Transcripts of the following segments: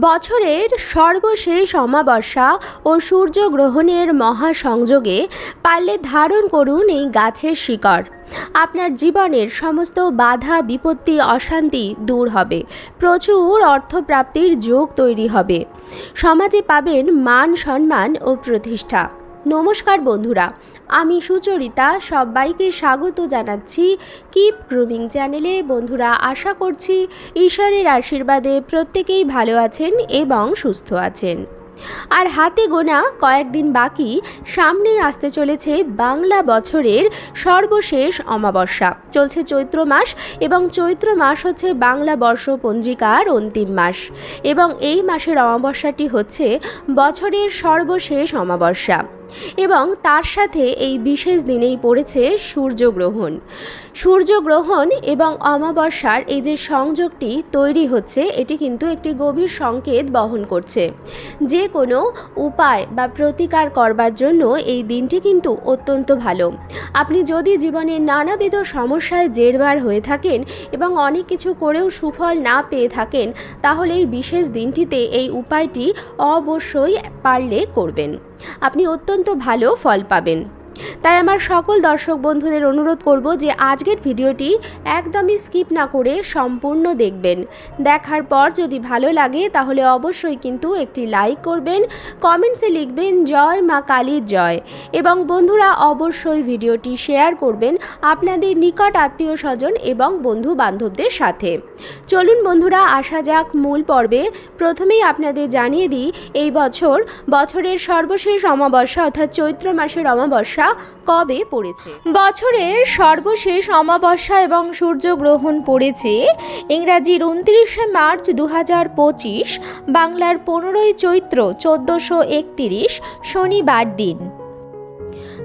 বছরের সর্বশেষ অমাবস্যা ও সূর্যগ্রহণের মহাসংযোগে পারলে ধারণ করুন এই গাছের শিকড়। আপনার জীবনের সমস্ত বাধা, বিপত্তি, অশান্তি দূর হবে। প্রচুর অর্থপ্রাপ্তির যোগ তৈরি হবে। সমাজে পাবেন মান সম্মান ও প্রতিষ্ঠা। নমস্কার বন্ধুরা, আমি সুচরিতা, সবাইকে স্বাগত জানাচ্ছি কিপ গ্রুমিং চ্যানেলে। বন্ধুরা, আশা করছি ঈশ্বরের আশীর্বাদে প্রত্যেকেই ভালো আছেন এবং সুস্থ আছেন। আর হাতে গোনা কয়েকদিন বাকি সামনেই আসতে চলেছে বাংলা বছরের সর্বশেষ অমাবস্যা। চলছে চৈত্র মাস এবং চৈত্র মাস হচ্ছে বাংলা বর্ষ পঞ্জিকার অন্তিম মাস। এবং এই মাসের অমাবস্যাটি হচ্ছে বছরের সর্বশেষ অমাবস্যা। এবং তার সাথে এই বিশেষ দিনেই পড়েছে সূর্যগ্রহণ। সূর্যগ্রহণ এবং অমাবস্যার এই যে সংযোগটি তৈরি হচ্ছে, এটি কিন্তু একটি গভীর সংকেত বহন করছে। যে কোনো উপায় বা প্রতিকার করবার জন্য এই দিনটি কিন্তু অত্যন্ত ভালো। আপনি যদি জীবনে নানাবিধ সমস্যায় জেরবার হয়ে থাকেন এবং অনেক কিছু করেও সুফল না পেয়ে থাকেন, তাহলে এই বিশেষ দিনটিতে এই উপায়টি অবশ্যই পারলে করবেন। আপনি অত্যন্ত ভালো ফল পাবেন। তাই আমার সকল দর্শক বন্ধুদের অনুরোধ করব যে আজকের ভিডিওটি একদমই স্কিপ না করে সম্পূর্ণ দেখবেন। দেখার পর যদি ভালো লাগে তাহলে অবশ্যই কিন্তু একটি লাইক করবেন, কমেন্টসে লিখবেন, জয় মা কালীর জয়। এবং বন্ধুরা অবশ্যই ভিডিওটি শেয়ার করবেন আপনাদের নিকট আত্মীয় স্বজন এবং বন্ধু বান্ধবদের সাথে। চলুন বন্ধুরা, আসা যাক মূল পর্বে। প্রথমেই আপনাদের জানিয়ে দিই, এই বছর বছরের সর্বশেষ অমাবস্যা অর্থাৎ চৈত্র মাসের অমাবস্যা কবে পড়েছে? বছরের সর্বশেষ অমাবস্যা এবং সূর্যগ্রহণ পড়েছে ইংরাজির উনত্রিশে মার্চ দু হাজার পঁচিশ, বাংলার পনেরোই চৈত্র চোদ্দোশো শনিবার দিন।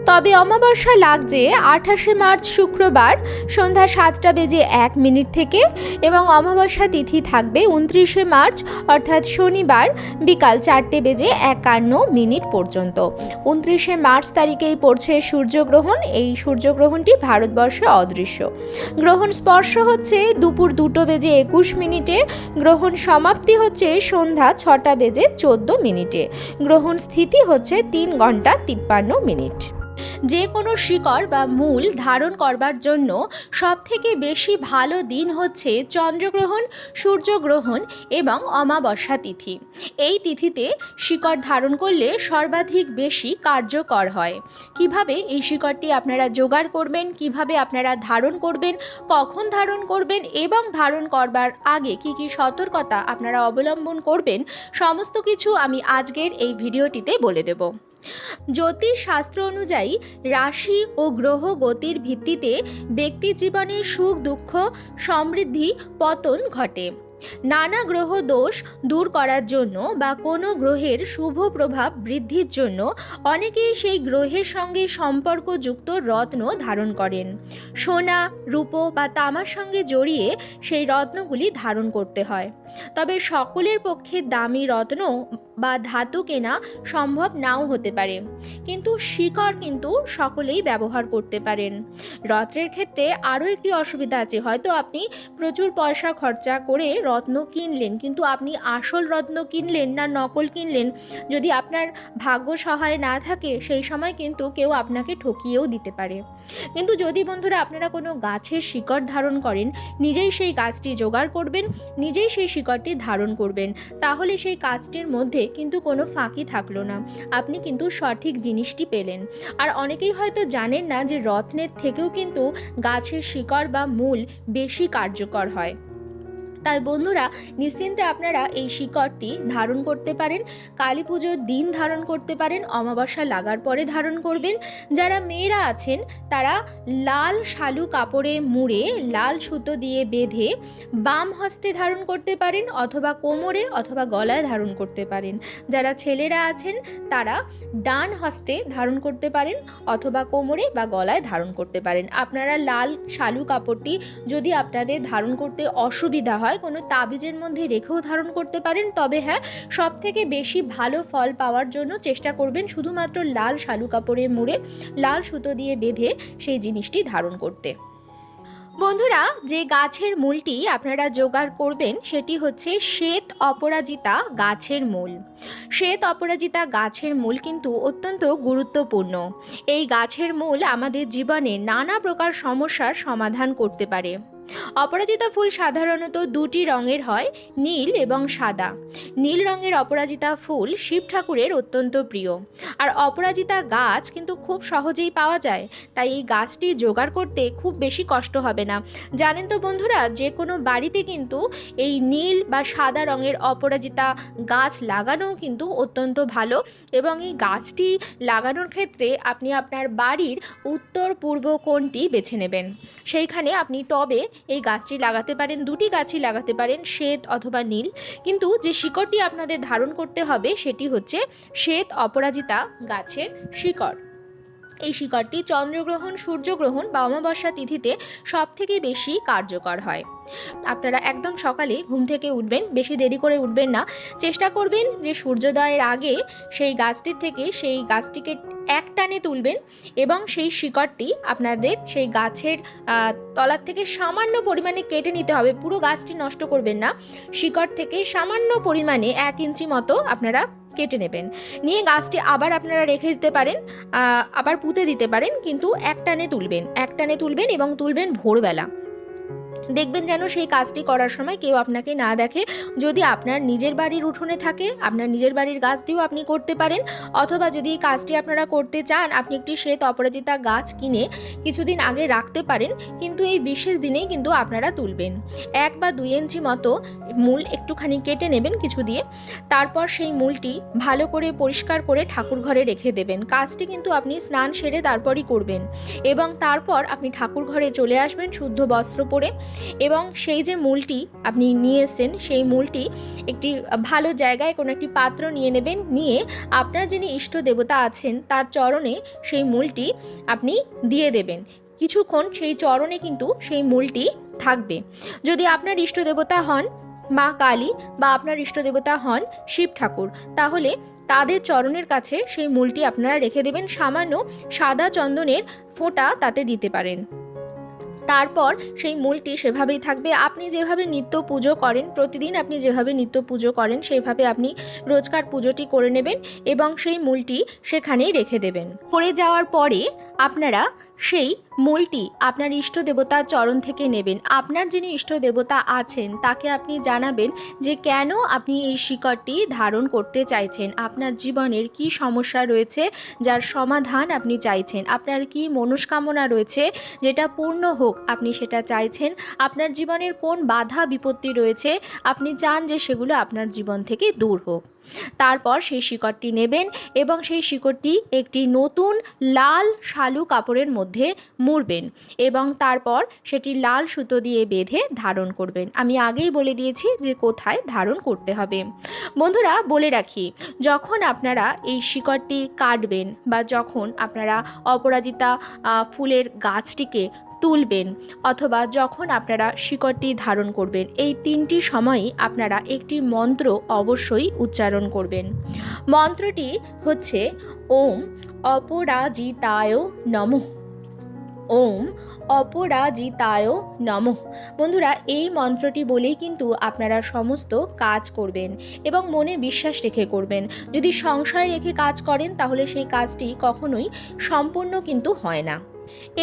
তবে অমাবস্যা লাগছে আঠাশে মার্চ শুক্রবার সন্ধ্যা সাতটা বেজে এক মিনিট থেকে এবং অমাবস্যা তিথি থাকবে উনত্রিশে মার্চ, অর্থাৎ শনিবার বিকাল চারটে বেজে একান্ন মিনিট পর্যন্ত। উনত্রিশে মার্চ তারিখেই পড়ছে সূর্যগ্রহণ। এই সূর্যগ্রহণটি ভারতবর্ষে অদৃশ্য। গ্রহণ স্পর্শ হচ্ছে দুপুর দুটো বেজে একুশ মিনিটে। গ্রহণ সমাপ্তি হচ্ছে সন্ধ্যা ছটা বেজে চোদ্দ মিনিটে। গ্রহণ স্থিতি হচ্ছে তিন ঘণ্টা তিপ্পান্ন মিনিট। যে কোনো শিকড় বা মূল ধারণ করবার জন্য সবথেকে বেশি ভালো দিন হচ্ছে চন্দ্রগ্রহণ, সূর্যগ্রহণ এবং অমাবস্যা তিথি। এই তিথিতে শিকড় ধারণ করলে সর্বাধিক বেশি কার্যকর হয়। কীভাবে এই শিকড়টি আপনারা জোগাড় করবেন, কীভাবে আপনারা ধারণ করবেন, কখন ধারণ করবেন এবং ধারণ করবার আগে কি কি সতর্কতা আপনারা অবলম্বন করবেন, সমস্ত কিছু আমি আজকের এই ভিডিওটিতে বলে দেব। জ্যোতিষ শাস্ত্র অনুযায়ী রাশি ও গ্রহ গতির ভিত্তিতে ব্যক্তি জীবনে সুখ, দুঃখ, সমৃদ্ধি, পতন ঘটে। নানা গ্রহ দোষ দূর করার জন্য বা কোনো গ্রহের শুভ প্রভাব বৃদ্ধির জন্য অনেকেই সেই গ্রহের সঙ্গে সম্পর্কযুক্ত রত্ন ধারণ করেন। সোনা, রূপো বা তামার সঙ্গে জড়িয়ে সেই রত্নগুলি ধারণ করতে হয়। তবে সকলের পক্ষে দামি রত্ন বা ধাতু কেনা সম্ভব নাও হতে পারে। কিন্তু শিকড় কিন্তু সকলেই ব্যবহার করতে পারেন। রত্নের ক্ষেত্রে আরও একটি অসুবিধা আছে। হয়তো আপনি প্রচুর পয়সা খরচা করে রত্ন কিনলেন, কিন্তু আপনি আসল রত্ন কিনলেন না নকল কিনলেন, যদি আপনার ভাগ্য সহায় না থাকে, সেই সময় কিন্তু কেউ আপনাকে ঠকিয়েও দিতে পারে। কিন্তু যদি বন্ধুরা আপনারা কোনো গাছের শিকড় ধারণ করেন, নিজেই সেই গাছটি জোগাড় করবেন, নিজেই সেই শিকড়টি ধারণ করবেন। তাহলে সেই কাজটির মধ্যে কিন্তু কোনো ফাঁকি থাকল না। আপনি কিন্তু সঠিক জিনিসটি পেলেন। আর অনেকেই হয়তো জানেন না যে রত্নের থেকেও কিন্তু গাছের শিকড় বা মূল বেশি কার্যকর হয়। তাই বন্ধুরা, নিশ্চিন্তে আপনারা এই শিকড়টি ধারণ করতে পারেন, কালী পুজোর দিন ধারণ করতে পারেন, অমাবস্যা লাগার পরে ধারণ করবেন। যারা মেয়েরা আছেন, তারা লাল শালু কাপড়ে মুড়ে, লাল সুতো দিয়ে বেঁধে বাম হস্তে ধারণ করতে পারেন অথবা কোমরে অথবা গলায় ধারণ করতে পারেন। যারা ছেলেরা আছেন, তারা ডান হস্তে ধারণ করতে পারেন অথবা কোমরে বা গলায় ধারণ করতে পারেন। আপনারা লাল শালু কাপড়টি যদি আপনাদের ধারণ করতে অসুবিধা হয় কোনো তাবিজের মধ্যে রেখেও ধারণ করতে পারেন। তবে হ্যাঁ সব থেকে বেশি ভালো ফল পাওয়ার জন্য চেষ্টা করবেন শুধুমাত্র লাল শালু কাপড়ে মুড়ে লাল সুতো দিয়ে বেঁধে সেই জিনিসটি ধারণ করতে। বন্ধুরা, যে গাছের মূলটি আপনারা জোগাড় করবেন, সেটি হচ্ছে শ্বেত অপরাজিতা গাছের মূল। শ্বেত অপরাজিতা গাছের মূল কিন্তু অত্যন্ত গুরুত্বপূর্ণ। এই গাছের মূল আমাদের জীবনে নানা প্রকার সমস্যার সমাধান করতে পারে। অপরাজিতা ফুল সাধারণত দুটি রঙের হয়, নীল এবং সাদা। নীল রঙের অপরাজিতা ফুল শিব ঠাকুরের অত্যন্ত প্রিয়। আর অপরাজিতা গাছ কিন্তু খুব সহজেই পাওয়া যায়, তাই এই গাছটি জোগাড় করতে খুব বেশি কষ্ট হবে না। জানেন তো বন্ধুরা, যে কোনো বাড়িতে কিন্তু এই নীল বা সাদা রঙের অপরাজিতা গাছ লাগানো কিন্তু অত্যন্ত ভালো এবং এই গাছটি লাগানোর ক্ষেত্রে আপনি আপনার বাড়ির উত্তর পূর্ব কোণটি বেছে নেবেন। সেইখানে আপনি টবে এই গাছটি লাগাতে পারেন, দুটি গাছই লাগাতে পারেন, শ্বেত অথবা নীল। কিন্তু যে শিকড়টি আপনাদের ধারণ করতে হবে, সেটি হচ্ছে শ্বেত অপরাজিতা গাছের শিকড়। এই শিকড়টি চন্দ্রগ্রহণ, সূর্যগ্রহণ বা অমাবস্যা তিথিতে সব থেকে বেশি কার্যকর হয়। আপনারা একদম সকালে ঘুম থেকে উঠবেন, বেশি দেরি করে উঠবেন না। চেষ্টা করবেন যে সূর্যোদয়ের আগে সেই গাছটির থেকে সেই গাছটিকে এক টানে তুলবেন এবং সেই শিকড়টি আপনাদের সেই গাছের তলার থেকে সামান্য পরিমাণে কেটে নিতে হবে। পুরো গাছটি নষ্ট করবেন না। শিকড় থেকে সামান্য পরিমাণে এক ইঞ্চি মতো আপনারা কেটে নেবেন। নিয়ে গাছটি আবার আপনারা রেখে দিতে পারেন আবার পুঁতে দিতে পারেন, কিন্তু এক টানে তুলবেন, এক টানে তুলবেন এবং তুলবেন ভোরবেলা। দেখবেন যেন সেই কাজটি করার সময় কেউ আপনাকে না দেখে। যদি আপনার নিজের বাড়ির উঠোনে থাকে, আপনার নিজের বাড়ির গাছ দিয়েও আপনি করতে পারেন। অথবা যদি এই কাজটি আপনারা করতে চান, আপনি একটি শ্বেত অপরাজিতা গাছ কিনে কিছুদিন আগে রাখতে পারেন, কিন্তু এই বিশেষ দিনেই কিন্তু আপনারা তুলবেন। এক বা দুই ইঞ্চি মতো মূল একটুখানি কেটে নেবেন কিছু দিয়ে। তারপর সেই মূলটি ভালো করে পরিষ্কার করে ঠাকুর ঘরে রেখে দেবেন। কাজটি কিন্তু আপনি স্নান সেরে তারপরই করবেন। এবং তারপর আপনি ঠাকুর ঘরে চলে আসবেন শুদ্ধ বস্ত্র পরে। এবং সেই যে মূলটি আপনি নিয়ে সেই মূলটি একটি ভালো জায়গায় কোনো একটি পাত্র নিয়ে নেবেন, নিয়ে আপনার যিনি ইষ্ট দেবতা আছেন, তার চরণে সেই মূলটি আপনি দিয়ে দেবেন। কিছুক্ষণ সেই চরণে কিন্তু সেই মূলটি থাকবে। যদি আপনার ইষ্ট দেবতা হন মা কালী বা আপনার ইষ্ট দেবতা হন শিব ঠাকুর, তাহলে তাদের চরণের কাছে সেই মূলটি আপনারা রেখে দেবেন। সামান্য সাদা চন্দনের ফোঁটা তাতে দিতে পারেন। তারপর সেই মূলটি সেভাবেই থাকবে। আপনি যেভাবে নিত্য পুজো করেন, প্রতিদিন আপনি যেভাবে নিত্য পুজো করেন সেভাবে আপনি রোজকার পুজোটি করে নেবেন এবং সেই মূলটি সেখানেই রেখে দেবেন। করে যাওয়ার পরে আপনারা সেই মূলটি আপনার ইষ্ট দেবতার চরণ থেকে নেবেন। আপনার যিনি ইষ্ট দেবতা আছেন, তাকে আপনি জানাবেন যে কেন আপনি এই শিকড়টি ধারণ করতে চাইছেন। আপনার জীবনের কি সমস্যা রয়েছে, যার সমাধান আপনি চাইছেন? আপনার কি মনস্কামনা রয়েছে, যেটা পূর্ণ হোক আপনি সেটা চাইছেন? আপনার জীবনের কোন বাধা বিপত্তি রয়েছে, আপনি চান যে সেগুলো আপনার জীবন থেকে দূর হোক। তারপর সেই শিকড়টি নেবেন এবং সেই শিকড়টি একটি নতুন লাল শালু কাপড়ের মধ্যে মুড়বেন এবং তারপর সেটি লাল সুতো দিয়ে বেঁধে ধারণ করবেন। আমি আগেই বলে দিয়েছি যে কোথায় ধারণ করতে হবে। বন্ধুরা, বলে রাখি, যখন আপনারা এই শিকড়টি কাটবেন বা যখন আপনারা অপরাজিতা ফুলের গাছটিকে তুলবেন অথবা যখন আপনারা শিকড়টি ধারণ করবেন, এই তিনটি সময়ই আপনারা একটি মন্ত্র অবশ্যই উচ্চারণ করবেন। মন্ত্রটি হচ্ছে ওম অপরাজিতায় নমঃ। ওম অপরাজিতায় নমঃ। বন্ধুরা, এই মন্ত্রটি বলেই কিন্তু আপনারা সমস্ত কাজ করবেন এবং মনে বিশ্বাস রেখে করবেন। যদি সংশয় রেখে কাজ করেন, তাহলে সেই কাজটি কখনোই সম্পূর্ণ কিন্তু হয় না।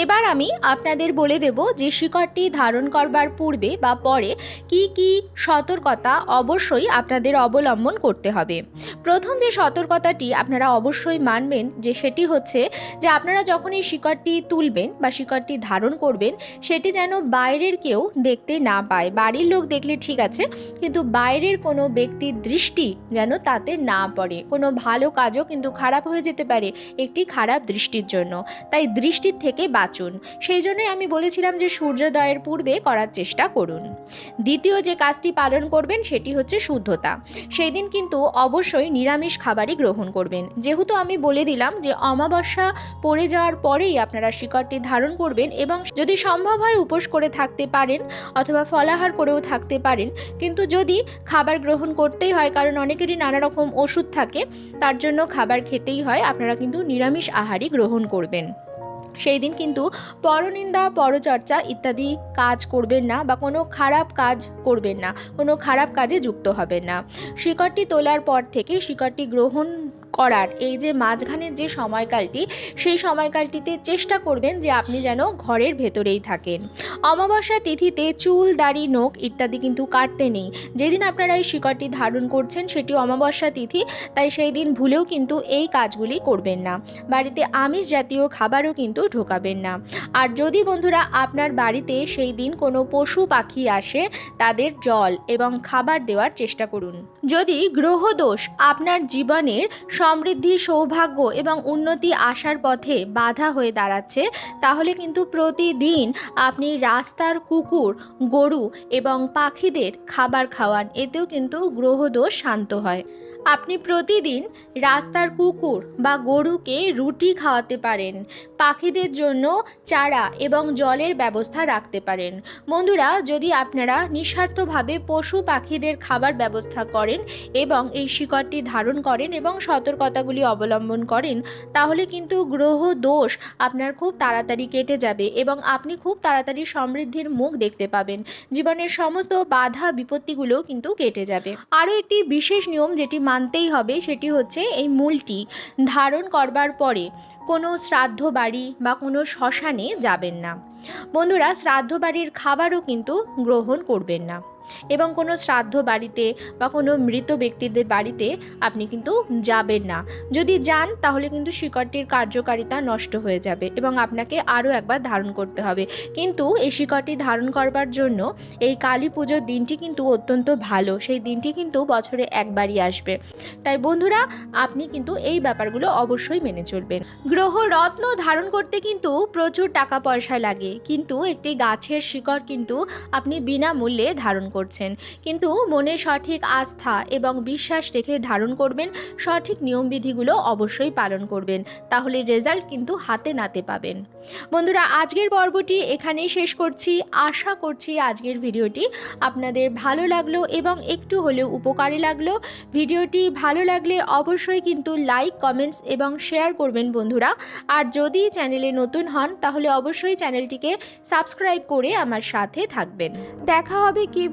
এবার আমি আপনাদের বলে দেব যে শিকড়টি ধারণ করবার পূর্বে বা পরে কি কি সতর্কতা অবশ্যই আপনাদের অবলম্বন করতে হবে। প্রথম যে সতর্কতাটি আপনারা অবশ্যই মানবেন যে সেটি হচ্ছে যে আপনারা যখন এই শিকড়টি তুলবেন বা শিকড়টি ধারণ করবেন, সেটি যেন বাইরের কেউ দেখতে না পায়। বাড়ির লোক দেখলে ঠিক আছে, কিন্তু বাইরের কোনো ব্যক্তির দৃষ্টি যেন তাতে না পড়ে। কোনো ভালো কাজও কিন্তু খারাপ হয়ে যেতে পারে একটি খারাপ দৃষ্টির জন্য। তাই দৃষ্টির থেকে বাঁচুন। সেই জন্যই আমি বলেছিলাম যে সূর্যোদয়ের পূর্বে করার চেষ্টা করুন। দ্বিতীয় যে কাজটি পালন করবেন সেটি হচ্ছে শুদ্ধতা। সেই দিন কিন্তু অবশ্যই নিরামিষ খাবারই গ্রহণ করবেন। যেহেতু আমি বলে দিলাম যে অমাবস্যা পড়ে যাওয়ার পরেই আপনারা শিকড়টি ধারণ করবেন এবং যদি সম্ভব হয় উপোস করে থাকতে পারেন অথবা ফলাহার করেও থাকতে পারেন। কিন্তু যদি খাবার গ্রহণ করতেই হয়, কারণ অনেকেরই নানা রকম ওষুধ থাকে, তার জন্য খাবার খেতেই হয়, আপনারা কিন্তু নিরামিষ আহারই গ্রহণ করবেন। সেই দিন কিন্তু পরনিন্দা, পরচর্চা ইত্যাদি কাজ করবেন না বা কোনো খারাপ কাজ করবেন না, কোনো খারাপ কাজে যুক্ত হবেন না। শিকড়টি তোলার পর থেকে শিকড়টি গ্রহণ করার। এই যে মাঝখানের যে সময়কালটি, সেই সময়কালটিতে চেষ্টা করবেন যে আপনি যেন ঘরের ভেতরেই থাকেন। অমাবস্যা তিথিতে চুল, দাড়ি, নখ ইত্যাদি কিন্তু কাটতে নেই। যেদিন আপনারা এই শিকড়টি ধারণ করছেন, সেটি অমাবস্যা তিথি, তাই সেই দিন ভুলেও কিন্তু এই কাজগুলি করবেন না। বাড়িতে আমিষ জাতীয় খাবারও কিন্তু ঢোকাবেন না। আর যদি বন্ধুরা আপনার বাড়িতে সেই দিন কোনো পশু পাখি আসে, তাদের জল এবং খাবার দেওয়ার চেষ্টা করুন। যদি গ্রহদোষ আপনার জীবনের সমৃদ্ধি, সৌভাগ্য এবং উন্নতি আসার পথে বাধা হয়ে দাঁড়াচ্ছে, তাহলে কিন্তু প্রতিদিন আপনি রাস্তার কুকুর, গরু এবং পাখিদের খাবার খাওয়ান। এতেও কিন্তু গ্রহদোষ শান্ত হয়। আপনি প্রতিদিন রাস্তার কুকুর বা গরুকে রুটি খাওয়াতে পারেন, পাখিদের জন্য চারা এবং জলের ব্যবস্থা রাখতে পারেন। বন্ধুরা, যদি আপনারা নিঃস্বার্থভাবে পশু পাখিদের খাবার ব্যবস্থা করেন এবং এই শিকড়টি ধারণ করেন এবং সতর্কতাগুলি অবলম্বন করেন, তাহলে কিন্তু গ্রহ দোষ আপনার খুব তাড়াতাড়ি কেটে যাবে এবং আপনি খুব তাড়াতাড়ি সমৃদ্ধির মুখ দেখতে পাবেন। জীবনের সমস্ত বাধা বিপত্তিগুলো কিন্তু কেটে যাবে। আরও একটি বিশেষ নিয়ম যেটি মানতেই হবে সেটি হচ্ছে এই মূলটি ধারণ করবার পরে কোনো শ্রাদ্ধ বাড়ি বা কোনো শ্মশানে যাবেন না। বন্ধুরা, শ্রাদ্ধ বাড়ির খাবারও কিন্তু গ্রহণ করবেন না। এবং কোনো শ্রাদ্ধ বাড়িতে বা কোনো মৃত ব্যক্তিদের বাড়িতে আপনি কিন্তু যাবেন না। যদি যান, তাহলে কিন্তু শিকড়টির কার্যকারিতা নষ্ট হয়ে যাবে এবং আপনাকে আরও একবার ধারণ করতে হবে। কিন্তু এই শিকড়টি ধারণ করবার জন্য এই কালী পুজোর দিনটি কিন্তু অত্যন্ত ভালো। সেই দিনটি কিন্তু বছরে একবারই আসবে। তাই বন্ধুরা, আপনি কিন্তু এই ব্যাপারগুলো অবশ্যই মেনে চলবেন। গ্রহ রত্ন ধারণ করতে কিন্তু প্রচুর টাকা পয়সা লাগে। কিন্তু একটি গাছের শিকড় কিন্তু আপনি বিনামূল্যে ধারণ করছেন। কিন্তু মনে সঠিক আস্থা এবং বিশ্বাস রেখে ধারণ করবেন, সঠিক নিয়মবিধিগুলো অবশ্যই পালন করবেন, তাহলে রেজাল্ট কিন্তু হাতে নাতে পাবেন। বন্ধুরা, আজকের পর্বটি এখানেই শেষ করছি। আশা করছি আজকের ভিডিওটি আপনাদের ভালো লাগল এবং একটু হলেও উপকারে লাগল। ভিডিওটি ভালো লাগলে অবশ্যই কিন্তু লাইক, কমেন্টস এবং শেয়ার করবেন বন্ধুরা। আর যদি চ্যানেলে নতুন হন, তাহলে অবশ্যই চ্যানেলটিকে সাবস্ক্রাইব করে আমার সাথে থাকবেন। দেখা হবে কিপ